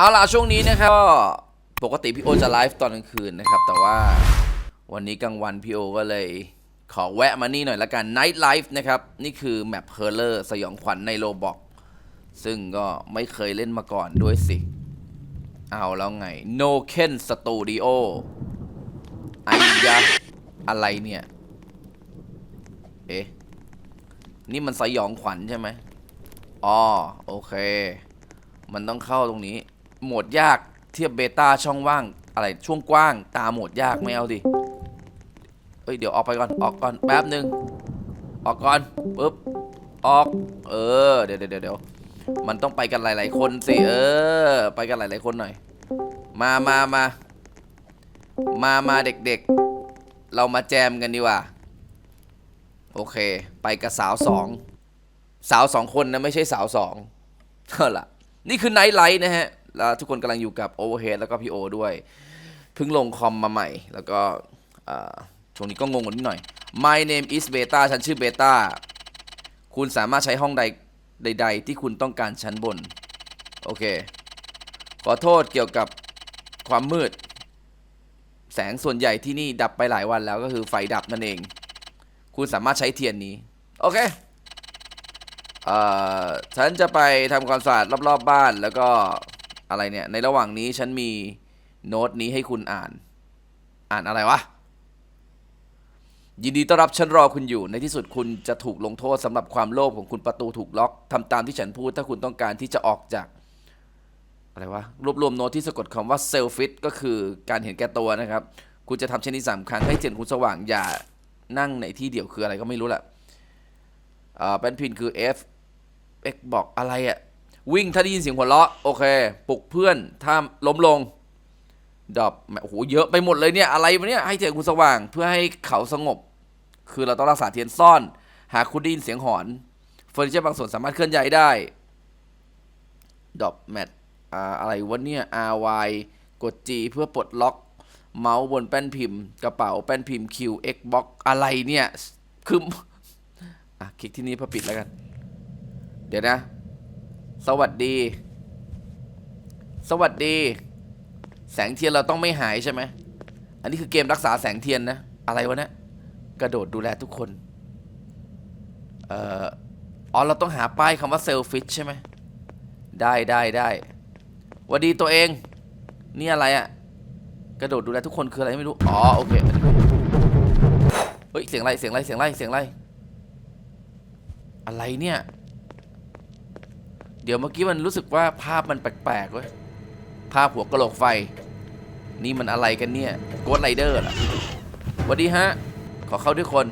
เอาล่ะช่วงนี้นะครับก็ปกติพี่โอจะไลฟ์ตอนกลางคืนนะครับ แต่ว่าวันนี้กลางวันพี่โอก็เลยขอแวะมานี่หน่อยละกัน Night Life นะครับ นี่คือแมปเพอร์เลอร์สยองขวัญในโลบอก ซึ่งก็ไม่เคยเล่นมาก่อนด้วยสิ เอาแล้วไง No Ken Studio ไอ้ยะอะไรเนี่ย เอ๊ะ นี่มันสยองขวัญใช่ไหมอ๋อโอเค มันต้องเข้าตรงนี้ โหมดยากเทียบเบต้าช่องว่างอะไรช่วงกว้างตาโหมดยากไม่เอาดิเอ้ยเดี๋ยวออกไปก่อนออกก่อนแป๊บหนึ่งออกก่อนปึ๊บออก เออเดี๋ยวเดี๋ยวเดี๋ยวมันต้องไปกันหลาย ๆ คนสิเออ ไปกันหลาย ๆ คนหน่อย มามามามามาเด็ก ๆ เรามาแจมกันดีกว่า โอเค ไปกับสาวสองสาวสองคนนะไม่ใช่สาวสองเท่าละนี่คือไนท์ไลท์นะฮะ แล้วทุกคนกำลังอยู่กับโอเวอร์เฮดแล้วก็พี่โอด้วย เพิ่งลงคอมมาใหม่ แล้วก็ช่วงนี้ก็งงกันนิดหน่อย My name is Beta ฉันชื่อ Beta คุณสามารถใช้ห้องใดใด ๆ ที่คุณต้องการชั้นบน โอเค ขอโทษเกี่ยวกับความมืด แสงส่วนใหญ่ที่นี่ดับไปหลายวันแล้วก็คือไฟดับนั่นเอง คุณสามารถใช้เทียนนี้ โอเคเอ่อฉันจะไปทำความสะอาดรอบๆบบ้านแล้วก็ อะไรเนี่ย ในระหว่างนี้ฉันมีโน้ตนี้ให้คุณอ่าน อ่านอะไรวะ ยินดีต้อนรับฉันรอคุณอยู่ ในที่สุดคุณจะถูกลงโทษสำหรับความโลภของคุณประตูถูกล็อกทำตามที่ฉันพูด ถ้าคุณต้องการที่จะออกจาก อะไรวะ รวบรวมโน้ตที่สะกดคำว่าเซลฟิตก็คือการเห็นแก่ตัวนะครับ คุณจะทำเช่นนี้สามครั้งให้เทียนคุณสว่างอย่านั่งในที่เดียวคืออะไรก็ไม่รู้แหละอ่าเป็นพินคือ F X บอกอะไรอะ วิ่งถ้าได้ยินเสียงหัวเราะโอเคปลุกเพื่อนถ้าล้มลงดอบแหมโอ้โหเยอะไปหมดเลยเนี่ยอะไรวะเนี่ยให้เทียนคุณสว่างเพื่อให้เขาสงบ คือเราต้องรักษาเทียนซ่อน หากคุณได้ยินเสียงหอนเฟอร์นิเจอร์บางส่วนสามารถเคลื่อนย้ายได้ดอบแมทอ่าอะไรวะเนี่ย RY กด G เพื่อปลดล็อก เมาส์บนแป้นพิมพ์ กระเป๋าแป้นพิมพ์ Q Xbox อะไรเนี่ย คืออะคลิกที่นี่เพื่อปิดแล้วกัน เดี๋ยวนะ สวัสดี สวัสดี แสงเทียนเราต้องไม่หายใช่ไหม อันนี้คือเกมรักษาแสงเทียนนะ อะไรวะเนะกระโดดดูแลทุกคน เอ่ออ๋อเราต้องหาป้ายคำว่าเซลฟิชใช่ไหม ได้ได้ได้วัสดีตัวเอง นี่อะไรอะกระโดดดูแลทุกคนคืออะไรไม่รู้ อ๋อโอเค เฮ้ยเสียงอะไรเสียงอะไรเสียงอะไรเสียงอะไร อะไรเนี่ย ดี๋ยวเมื่อกี้มันรู้สึกว่าภาพมันแปลกๆเว้ย ภาพหัวกระโหลกไฟ นี่มันอะไรกันเนี่ยโกดไรเดอร์ล่ะสวัสดีฮะ ขอเข้าด้วยคน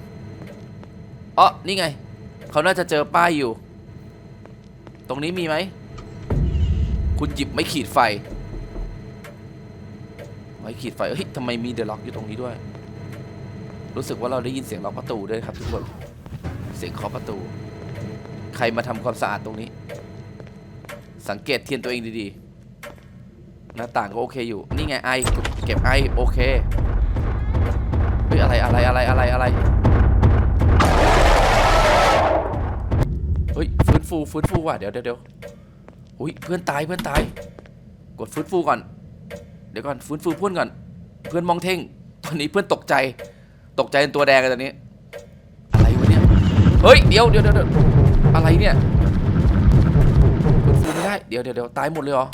อ๋อนี่ไง เขาน่าจะเจอป้ายอยู่ ตรงนี้มีไหม คุณหยิบไม่ขีดไฟ ไม่ขีดไฟ เฮ้ยทำไมมีเดอะล็อกอยู่ตรงนี้ด้วย รู้สึกว่าเราได้ยินเสียงล็อกประตูด้วยครับทุกคน เสียงเคาะประตู ใครมาทำความสะอาดตรงนี้ สังเกตเทียนตัวเองดีๆ หน้าต่างก็โอเคอยู่ นี่ไงไอ เก็บไอโอเค เฮ้ยอะไรอะไรอะไรอะไรอะไร เฮ้ยฟื้นฟูฟื้นฟูว่ะเดี๋ยวเดี๋ยวเดี๋ยวอุ้ยเพื่อนตายเพื่อนตาย กดฟื้นฟูก่อน เดี๋ยวก่อนฟื้นฟูเพื่อนก่อน เพื่อนมองเท่ง ตอนนี้เพื่อนตกใจ ตกใจเป็นตัวแดงเลยตอนนี้ อะไรวะเนี่ย เฮ้ยเดี๋ยวเดี๋ยวเดี๋ยวอะไรเนี่ย เดี๋ยวเดี๋ยวเดี๋ยวตายหมดเลยเหรอ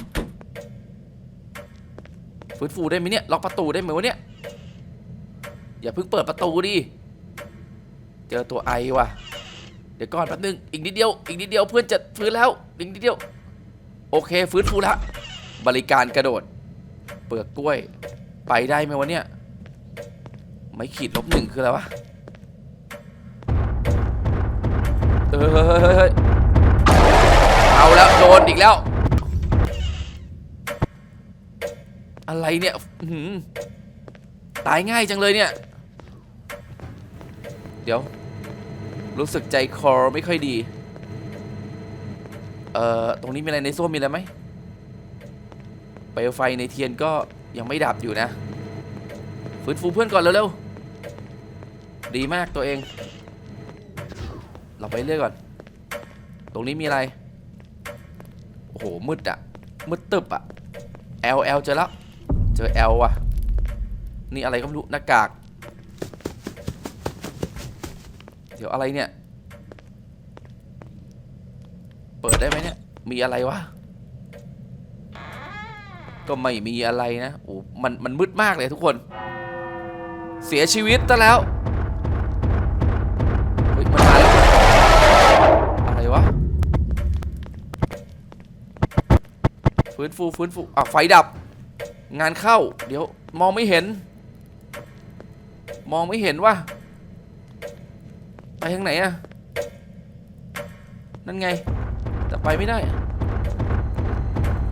ฟื้นฟูได้ไหมเนี่ยล็อกประตูได้ไหมวะเนี่ยอย่าเพิ่งเปิดประตูดิเจอตัวไอว่ะ เดี๋ยวก่อนแป๊บนึงอีกนิดเดียวอีกนิดเดียวเพื่อนจะฟื้นแล้วอีกนิดเดียว โอเคฟื้นฟูแล้วบริการกระโดด เปลือกกล้วยไปได้ไหมวะเนี่ยไม่ขีดลบหนึ่งคืออะไรวะเออเฮ้ย แล้วโดนอีกแล้ว อะไรเนี่ยหือตายง่ายจังเลยเนี่ย เดี๋ยว รู้สึกใจคอไม่ค่อยดี เอ่อ ตรงนี้มีอะไรในส้วมมีอะไรไหมเปลวไฟในเทียนก็ยังไม่ดับอยู่นะ ฟื้นฟูเพื่อนก่อนเร็วๆ ดีมากตัวเอง เราไปเรื่อยก่อน ตรงนี้มีอะไร หมืดอะมืดตึบอะ L L เจอแล้วเจอ L ว่ะ นี่อะไรก็ไม่รู้หน้ากาก เดี๋ยวอะไรเนี่ย เปิดได้ไหมเนี่ย มีอะไรวะ ก็ไม่มีอะไรนะ โอ้ มัน มันมืดมากเลยทุกคน เสียชีวิตซะแล้ว ฟื้นฟูฟื้นฟูอะไฟดับ งานเข้า เดี๋ยวมองไม่เห็น มองไม่เห็นว่าไปทางไหนอะนั่นไง แต่ไปไม่ได้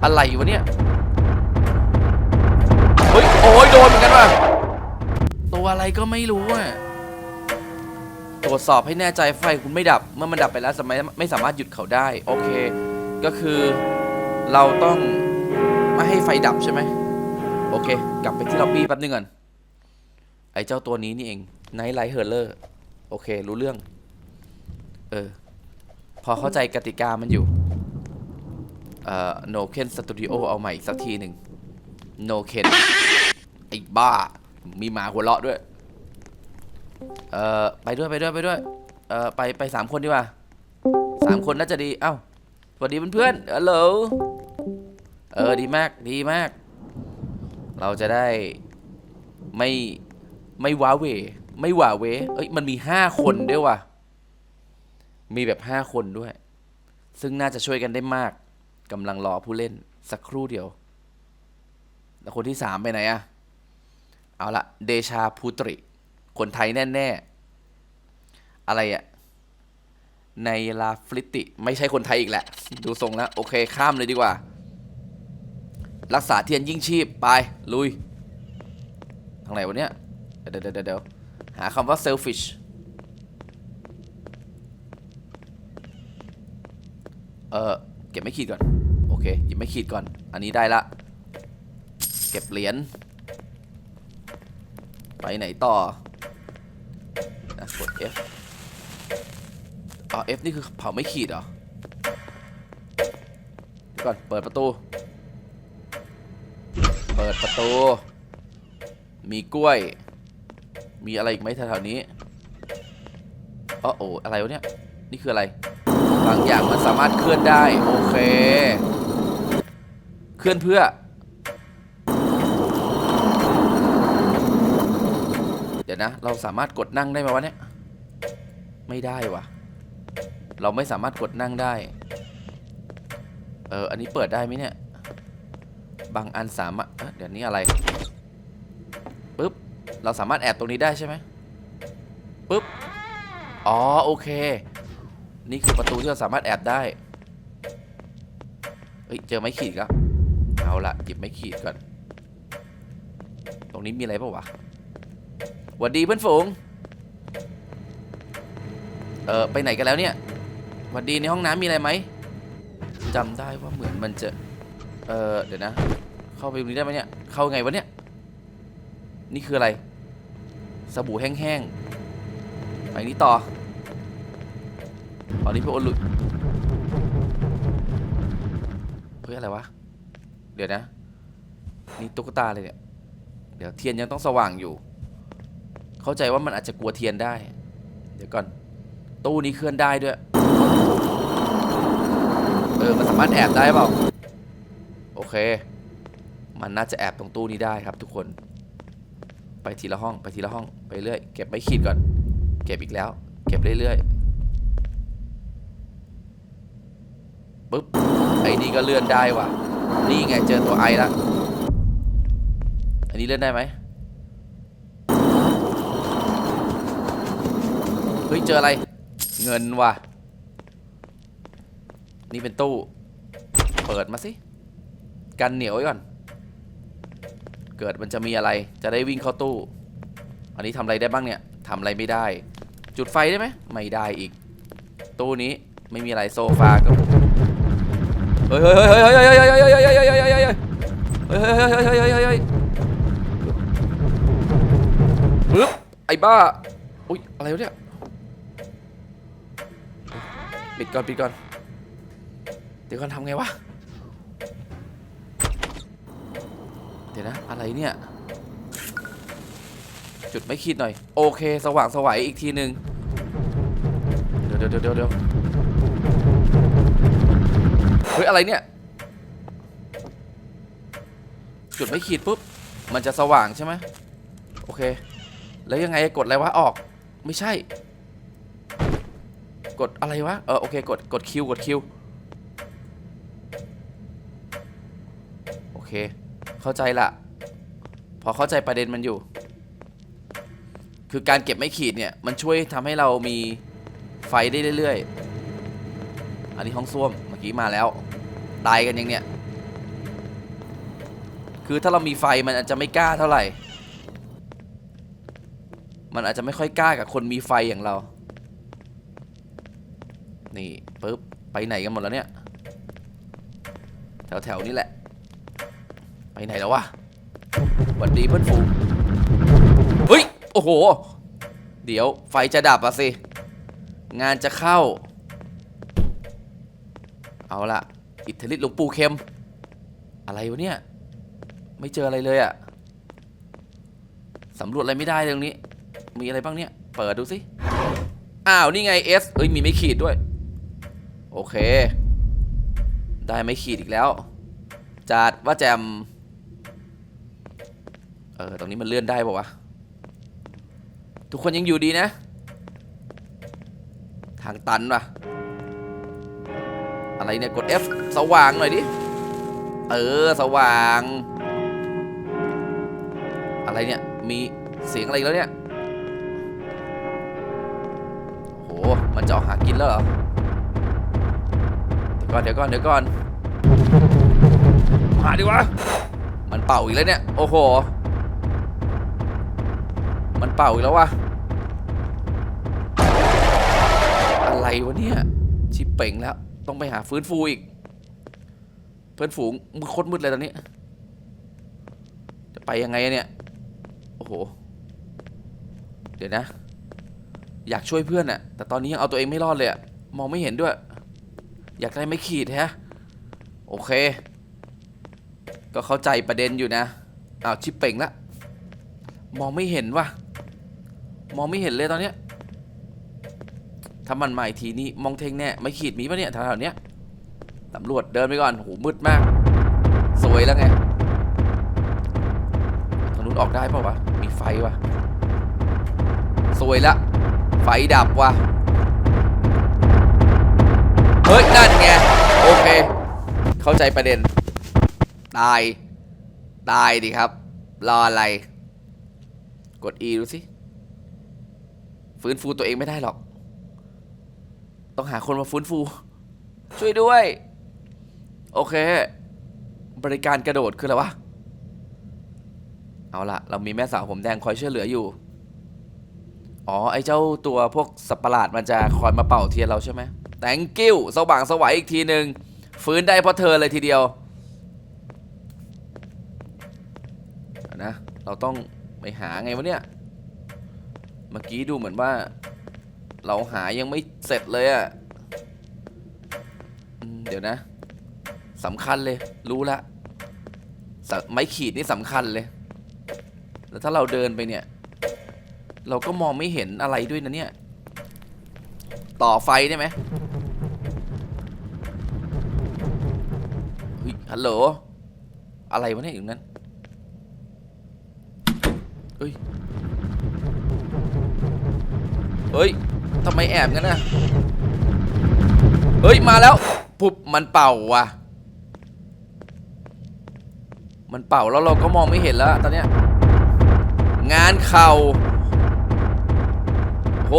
อะไรวะเนี่ย เฮ้ย โอ้ยโดนเหมือนกันว่ะ ตัวอะไรก็ไม่รู้อะตรวจสอบให้แน่ใจไฟคุณไม่ดับ เมื่อมันดับไปแล้วสมัยไม่สามารถหยุดเขาได้ โอเค ก็คือ เราต้องไม่ให้ไฟดับใช่ไหมโอเค กลับไปที่ล็อบบี้แป๊บนึงก่อนไอ้เจ้าตัวนี้นี่เอง Night Light Hurler โอเค รู้เรื่อง เออ พอเข้าใจกติกามันอยู่ เอ่อ No Ken Studio เอาใหม่อีกสักทีหนึ่ง No Ken ไอ้บ้า มีหมาหัวเราะด้วย เอ่อ ไปด้วยไปด้วยไปด้วย เอ่อ ไปไปสามคนดีกว่าสามคนน่าจะดี เอ้า สวัสดีเพื่อนๆฮัลโหล เออดีมากดีมาก เราจะได้ไม่ไม่ว้าเหวไม่หว่าเหวเอ้ยมันมีห้าคนด้วยว่ะมีแบบห้าคนด้วย ซึ่งน่าจะช่วยกันได้มากกำลังรอผู้เล่นสักครู่เดียว แล้วคนที่สามไปไหนอะเอาละเดชาภูตริ คนไทยแน่ ๆ อะไรอะในลาฟลิติ ไม่ใช่คนไทยอีกแหละ ดูทรงแล้ว โอเคข้ามเลยดีกว่า รักษาเทียนยิ่งชีพไปลุยทางไหนวะเนี่ยเดี๋ยวเดี๋ยวเดี๋ยวหาคำว่า selfish เออเก็บไม่ขีดก่อน โอเคหยิบไม่ขีดก่อน อันนี้ได้ละ เก็บเหรียญไปไหนต่อนะกด F อ๋อ F นี่คือเผาไม่ขีดเหรอก่อน เปิดประตู เปิดประตู มีกล้วย มีอะไรอีกไหมแถวๆนี้อ๋อโอ้อะไรวะเนี่ย นี่คืออะไร บางอย่างมันสามารถเคลื่อนได้ โอเค เคลื่อนเพื่อ เดี๋ยวนะ เราสามารถกดนั่งได้ไหมวะเนี่ย ไม่ได้วะเราไม่สามารถกดนั่งได้ เออ อันนี้เปิดได้ไหมเนี่ย บางอันสามารถเดี๋ยวนี้อะไรปึ๊บเราสามารถแอบตรงนี้ได้ใช่ไหมปึ๊บอ๋อโอเค นี่คือประตูที่เราสามารถแอบได้เฮ้ยเจอไม้ขีดแล้วเอาละหยิบไม้ขีดก่อน ตรงนี้มีอะไรเปล่าวะหวัดดีเพื่อนฝูงเออไปไหนกันแล้วเนี่ยหวัดดีในห้องน้ำมีอะไรไหมจำได้ว่าเหมือนมันจะ เออเดี๋ยวนะ เข้าไปตรงนี้ได้ไหมเนี่ย เข้าไงวะเนี่ย นี่คืออะไร สบู่แห้งๆไปนี้ต่อตอนนี้พี่โอนหลุดเพื่อะไรวะ เดี๋ยวนะ นี่ตุ๊กตาเลยเนี่ย เดี๋ยวเทียนยังต้องสว่างอยู่ เข้าใจว่ามันอาจจะกลัวเทียนได้ เดี๋ยวก่อน ตู้นี้เคลื่อนได้ด้วย เออ มันสามารถแอบได้เปล่า เค มันน่าจะแอบตรงตู้นี้ได้ครับทุกคน ไปทีละห้องไปทีละห้องไปเรื่อย เก็บไม่ขีดก่อน เก็บอีกแล้ว เก็บเรื่อยๆปึ๊บ ไอ้นี่ก็เลื่อนได้ว่ะ นี่ไงเจอตัวไอละอันนี้เลื่อนได้ไหมเฮ้ยเจออะไร เงินว่ะ นี่เป็นตู้ เปิดมาสิ กันเหนียวไว้ก่อน เกิดมันจะมีอะไรจะได้วิ่งเข้าตู้ อันนี้ทำอะไรได้บ้างเนี่ยทำอะไรไม่ได้ จุดไฟได้ไหมไม่ได้อีก ตู้นี้ไม่มีอะไรโซฟาก็เฮ้ยเฮ้ยเฮ้ยเฮ้ยเฮ้ยเฮ้ยเฮ้ยเฮ้ยเฮ้ยเฮ้ยเฮ้ยเฮ้ยเฮ้ยเฮ้ยเฮ้ยเฮ้ยเฮ้ยเฮ้ยเฮ้ยปึ๊บไอ้บ้าอุ้ยอะไรวะเนี่ยปิดก่อนปิดก่อนเดี๋ยวก่อนทำไงวะ เดี๋ยวนะ อะไรเนี่ย จุดไม่ขีดหน่อย โอเค สว่างสวัยอีกทีหนึ่งเดี๋ยวเดี๋ยวเดี๋ยวเดี๋ยวเฮ้ย อะไรเนี่ย จุดไม่ขีดปุ๊บ มันจะสว่างใช่ไหมโอเค แล้วยังไงกดอะไรวะ ออก ไม่ใช่ กดอะไรวะ เออ โอเค กด กดคิว กดคิว โอเค เข้าใจละพอเข้าใจประเด็นมันอยู่ คือการเก็บไม่ขีดเนี่ย มันช่วยทำให้เรามีไฟได้เรื่อยๆ อันนี้ห้องส้วมเมื่อกี้มาแล้ว ตายกันยังเนี่ย คือถ้าเรามีไฟมันอาจจะไม่กล้าเท่าไหร่ มันอาจจะไม่ค่อยกล้ากับคนมีไฟอย่างเรา นี่ปึ๊บไปไหนกันหมดแล้วเนี่ย แถวๆนี้แหละ ไปไหนแล้ววะหวัดดีเพื่อนฟูงเฮ้ย โอ้โห เดี๋ยวไฟจะดับอะสิ งานจะเข้า เอาละอิทธิฤทธิ์หลวงปู่เข็ม อะไรวะเนี่ย ไม่เจออะไรเลยอะสำรวจอะไรไม่ได้เลยตรงนี้ มีอะไรบ้างเนี่ย เปิดดูสิ อ้าว นี่ไง S เอ้ย มีไม่ขีดด้วย โอเค ได้ไม่ขีดอีกแล้ว จัดว่าแจม เออ ตรงนี้มันเลื่อนได้ป่าวะ ทุกคนยังอยู่ดีนะ ทางตันว่ะ อะไรเนี่ย กด F สว่างหน่อยดิ เออ สว่าง อะไรเนี่ย มีเสียงอะไรแล้วเนี่ย โห มันจะออกหากินแล้วเหรอ เดี๋ยวก่อน เดี๋ยวก่อน เดี๋ยวก่อน มาดิวะ มันเป่าอีกแล้วเนี่ย โอ้โห มันเป่าอีกแล้ววะอะไรวะเนี่ย ชิปเป่งแล้ว ต้องไปหาฟื้นฟูอีก เพื่อนฝูงมือโคตรมืดเลยตอนนี้ จะไปยังไงอะเนี่ย โอ้โห เดี๋ยวนะ อยากช่วยเพื่อนอะแต่ตอนนี้ยังเอาตัวเองไม่รอดเลยอะมองไม่เห็นด้วย อยากได้ไม่ขีดแฮะ โอเค ก็เข้าใจประเด็นอยู่นะอ้าวชิปเป่งละมองไม่เห็นว่ะ มองไม่เห็นเลยตอนเนี้ยถ้ามันมาอีกทีนี้มองเทงแน่ไม่ขีดมีปะเนี่ยแถวๆเนี้ยตำรวจเดินไปก่อนโหมืดมาก สวยแล้วไงทางนู้นออกได้เปล่าวะมีไฟวะสวยละไฟดับวะเฮ้ยนั่นไงโอเค เข้าใจประเด็น ตาย ตายดิครับ รออะไร กด E ดูสิ ฟื้นฟูตัวเองไม่ได้หรอก ต้องหาคนมาฟื้นฟู ช่วยด้วย โอเค บริการกระโดดคืออะไรวะ เอาละเรามีแม่สาวผมแดงคอยช่วยเหลืออยู่ อ๋อ ไอ้เจ้าตัวพวกสัตว์ประหลาดมันจะคอยมาเป่าเทียนเราใช่ไหม thank you สว่างสวัยอีกทีหนึ่งฟื้นได้เพราะเธอเลยทีเดียวนะ เราต้องไปหาไงวะเนี่ย เมื่อกี้ดูเหมือนว่า เราหายังไม่เสร็จเลยอะอืมเดี๋ยวนะสำคัญเลย รู้ละไม้ขีดนี่สำคัญเลย แล้วถ้าเราเดินไปเนี่ย เราก็มองไม่เห็นอะไรด้วยนะเนี่ย ต่อไฟได้ไหมฮัลโหล อะไรวะเนี่ยอยู่นั้นเฮ้ย เฮ้ยทำไมแอบงั้นน่ะเฮ้ย มาแล้ว ปุบมันเป่าว่ะ มันเป่าแล้วเราก็มองไม่เห็นแล้วตอนเนี้ย งานเข่าโห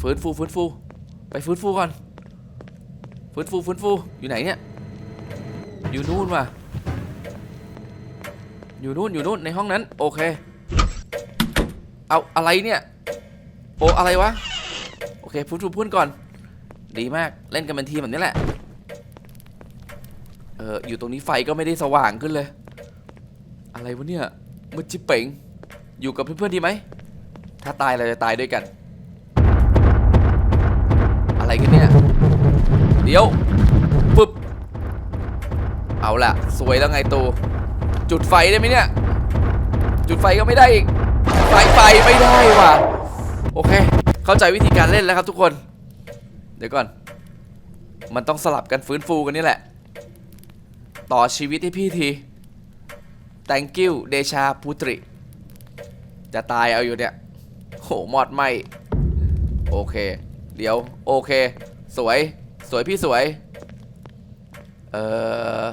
ฟื้นฟูฟื้นฟู ไปฟื้นฟูก่อน ฟื้นฟูฟื้นฟู อยู่ไหนเนี่ย อยู่นู่นว่ะ อยู่นู่นอยู่นู่นในห้องนั้น โอเค เอาอะไรเนี่ย โออะไรวะ โอเคฟื้นฟูพื้นก่อน ดีมากเล่นกันเป็นทีมแบบนี้แหละ เอออยู่ตรงนี้ไฟก็ไม่ได้สว่างขึ้นเลย อะไรวะเนี่ยมืดจิบเป๋งอยู่กับเพื่อนๆดีไหม ถ้าตายเราจะตายด้วยกัน อะไรกันเนี่ย เดี๋ยวปึ๊บ เอาละสวยแล้วไงตู จุดไฟได้ไหมเนี่ย จุดไฟก็ไม่ได้อีก ไฟไฟไม่ได้ว่ะ โอเค เข้าใจวิธีการเล่นแล้วครับทุกคน เดี๋ยวก่อน มันต้องสลับกันฟื้นฟูกันนี่แหละ ต่อชีวิตให้พี่ที thank you เดชาพุตริ จะตายเอาอยู่เนี่ย โหหมอดไหมโอเค เดี๋ยว โอเค สวย สวยพี่สวย เออ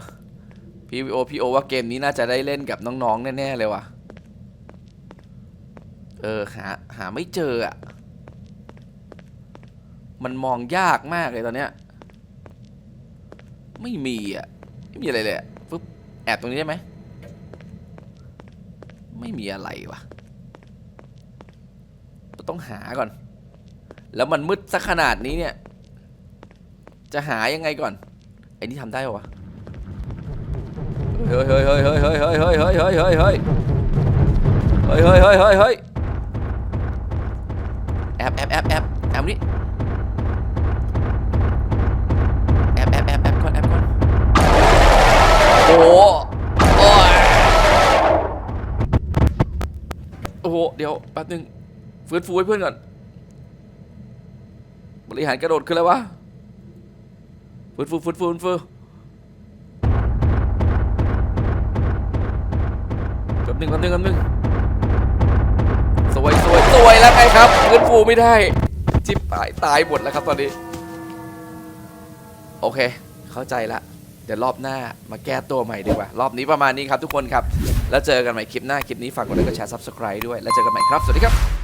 พี่โอพี่โอว่าเกมนี้น่าจะได้เล่นกับน้องๆ แน่ ๆ เลยว่ะ เออหาหาไม่เจออะมันมองยากมากเลยตอนเนี้ย ไม่มีอะ ไม่มีอะไรเลยปึ๊บแอบตรงนี้ได้ไหม ไม่มีอะไรวะต้องหาก่อน แล้วมันมืดสักขนาดนี้เนี่ย จะหายังไงก่อน ไอ้นี่ทำได้ปะวะ เฮ้ยเฮ้ยเฮ้ยเฮ้ยเฮ้ยเฮ้ยเฮ้ยเฮ้ยเฮ้ยเฮ้ยเฮ้ยเฮ้ยเฮ้ยเฮ้ยเฮ้ยเฮ้ย แอบแอบแอบแอบแอบนี่แอบแอบแอบแอบก่อนแอบก่อนโอ้โหโอ้โหเดี๋ยวแป๊บนึงฟื้นฟูให้เพื่อนก่อนบริหารกระโดดขึ้นแล้ววะฟื้นฟูฟื้นฟูฟื้นฟูแป๊บนึงแป๊บนึงแป๊บนึง วยสวยสวยแล้วไงครับฟื้นฟูไม่ได้จิบตายตายหมดแล้วครับตอนนี้ โอเค เข้าใจละเดี๋ยวรอบหน้ามาแก้ตัวใหม่ดีกว่า รอบนี้ประมาณนี้ครับทุกคนครับ แล้วเจอกันใหม่คลิปหน้าคลิปนี้ฝากกดไลค์กดแชร์ subscribe ด้วย แล้วเจอกันใหม่ครับ สวัสดีครับ